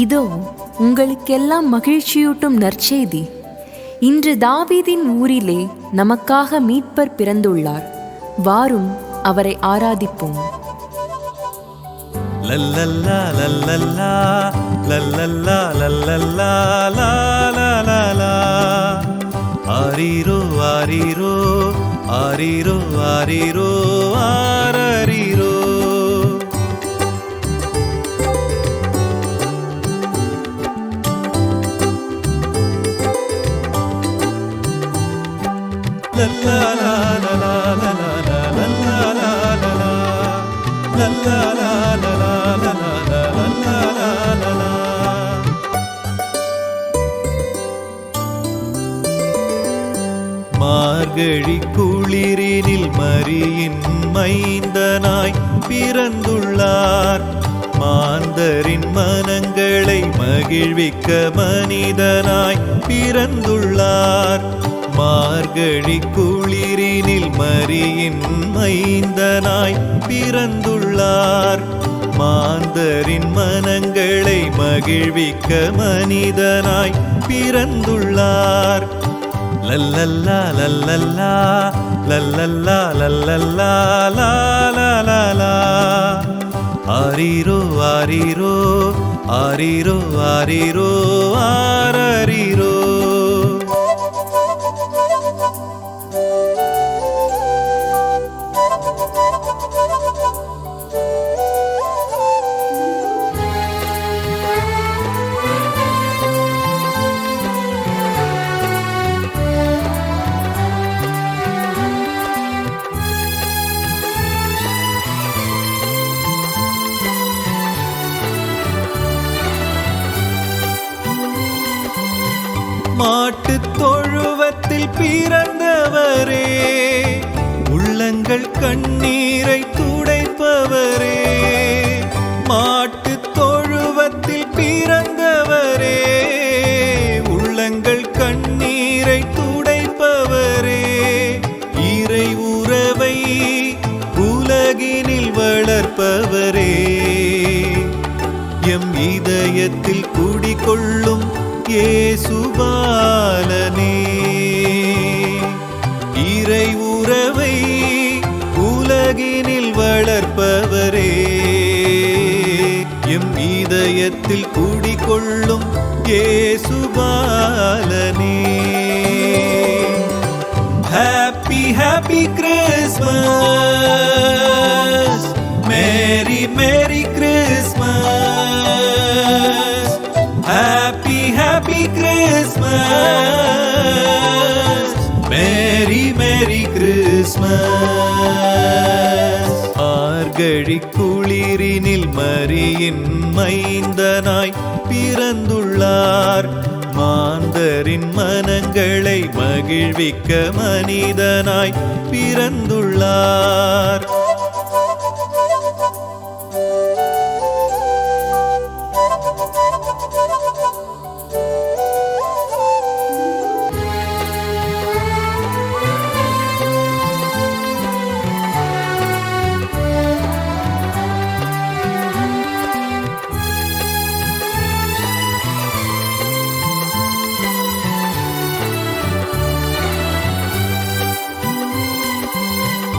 இதோ உங்களுக்கெல்லாம் மகிழ்ச்சியூட்டும் நற்செய்தி இன்று தாவீதின் ஊரிலே நமக்காக மீட்பர் பிறந்துள்ளார் வாரும் அவரை ஆராதிப்போம் லல்லல்லா லல்லல்லா லல்லல்லா லல்லல்லா லா லா ஆரீரோ ஆரீரோ ஆரீரோ ஆரீரோ மார்கழி குளிரினில் மரியின் மைந்தனாய் பிறந்துள்ளார். மாந்தரின் மனங்களை மகிழ்விக்க மனிதனாய் பிறந்துள்ளார். மார்கழி குளிரினில் மரியின் மைந்தனாய் பிறந்துள்ளார். மாந்தரின் மனங்களை மகிழ்விக்க மனிதனாய் பிறந்துள்ளார். லல்லல்லா லல்லல்லா லல்லல்லா லல்லல்லா லா ஆரீரோ ஆரீரோ ஆரீரோ ஆரீரோ ஆரீரோ. மாட்டுத் தொழுவத்தில் பிறந்தவரே உள்ளங்கள் கண்ணீரை பிறப்பவரே. மாட்டு தொழுவத்தில் பிறந்தவரே. உள்ளங்கள் கண்ணீரை துடைப்பவரே. இறை உறவை உலகினில் வளர்ப்பவரே. எம் இதயத்தில் குடிகொள்ளும் இயேசுபாலனே. இதயத்தில் கூடிக்கொள்ளும் ஏசுபாலனே happy happy Christmas merry merry Christmas happy happy Christmas merry merry Christmas ஆர்கழி குளிரினில் மரியின் மைந்தனாய் பிறந்துள்ளார். மாந்தரின் மனங்களை மகிழ்விக்க மனிதனாய் பிறந்துள்ளார்.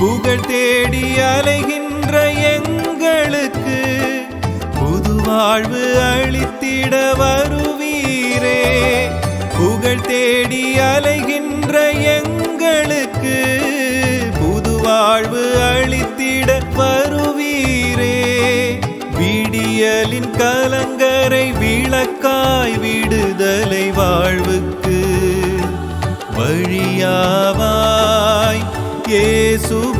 புகழ் தேடி அலைகின்ற எங்களுக்கு புது வாழ்வு அளித்திட வருவீரே. புகழ் தேடி அலைகின்ற எங்களுக்கு புது வாழ்வு அளித்திட வருவீரே. விடியலின் கலங்கரை விளக்காய் விடுதலை வாழ்வுக்கு வழியாவாய் ஏசுபாலனே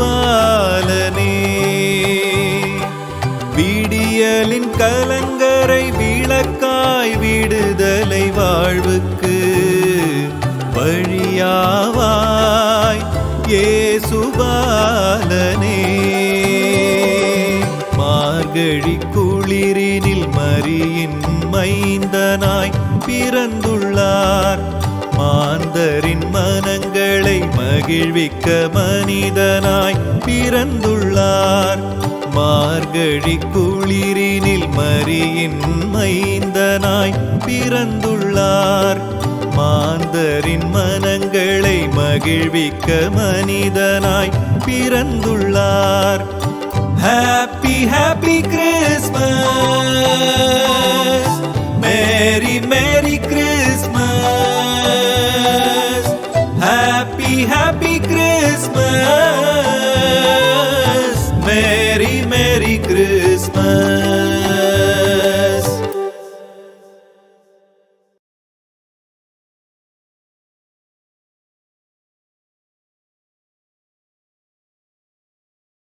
விடியலின் கலங்கரை விளக்காய் விடுதலை வாழ்வுக்கு வழியாவாய். ஏசுபாலனே மார்கழி குளிரினில் மரியின் மைந்தனாய் பிறந்துள்ளார். மாந்தரின் மனங்களை மகிழ்விக்க மனிதனாய் பிறந்துள்ளார். மார்கழி குளிரினில் மரியின் மைந்தனாய் பிறந்துள்ளார். மாந்தரின் மனங்களை மகிழ்விக்க மனிதனாய் பிறந்துள்ளார். Happy happy Christmas merry merry Christmas